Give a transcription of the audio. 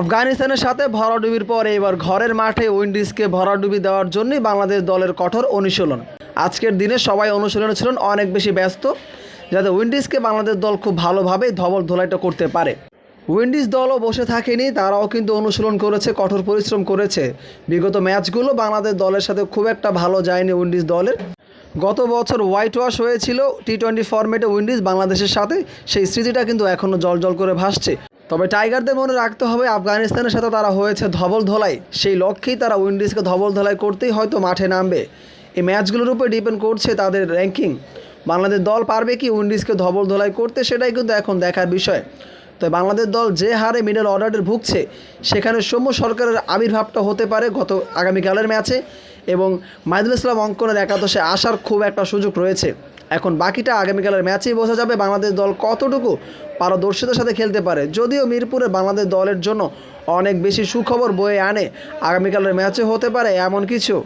আফগানিস্তানের সাথে ভরাডুবির পর এবার ঘরের মাঠে উইন্ডিজকে ভরাডুবি দেওয়ার জন্যই বাংলাদেশ দলের কঠোর অনুশীলন। আজকের দিনে সবাই অনুশীলনে ছিলেন, অনেক বেশি ব্যস্ত, যাতে উইন্ডিজকে বাংলাদেশ দল খুব ভালোভাবেই ধবল ধোলাইটা করতে পারে। উইন্ডিজ দলও বসে থাকেনি, তারাও কিন্তু অনুশীলন করেছে, কঠোর পরিশ্রম করেছে। বিগত ম্যাচগুলো বাংলাদেশ দলের সাথে খুব একটা ভালো যায়নি উইন্ডিজ দলের। গত বছর হোয়াইট ওয়াশ হয়েছিল, টি টোয়েন্টি ফরম্যাটে উইন্ডিজ বাংলাদেশের সাথে, সেই স্মৃতিটা কিন্তু এখনও জল জল করে ভাসছে। তবে টাইগারদের মনে রাখতে হবে, আফগানিস্তানের সাথে তারা হয়েছে ধবল ধলাই। সেই লক্ষ্যেই তারা উইন্ডিজকে ধবল ধলাই করতেই হয়তো মাঠে নামবে। এই ম্যাচগুলোর উপর ডিপেন্ড করছে তাদের র্যাঙ্কিং। বাংলাদেশ দল পারবে কি উইন্ডিজকে ধবল ধলাই করতে, সেটাই কিন্তু এখন দেখার বিষয়। তো বাংলাদেশ দল যে হারে মিডল অর্ডারে ভুগছে, সেখানে সৌম্য সরকারের আবির্ভাবটা হতে পারে গত আগামীকালের ম্যাচে। এবং মাহিদুল ইসলাম অঙ্কনের একাদশে আসার খুব একটা সুযোগ রয়েছে। এখন বাকিটা আগামীকালের ম্যাচেই বোঝা যাবে বাংলাদেশ দল কতটুকু পারদর্শিতার সাথে খেলতে পারে। যদিও মিরপুরে বাংলাদেশ দলের জন্য অনেক বেশি সুখবর বয়ে আনে আগামীকালের ম্যাচে হতে পারে এমন কিছু।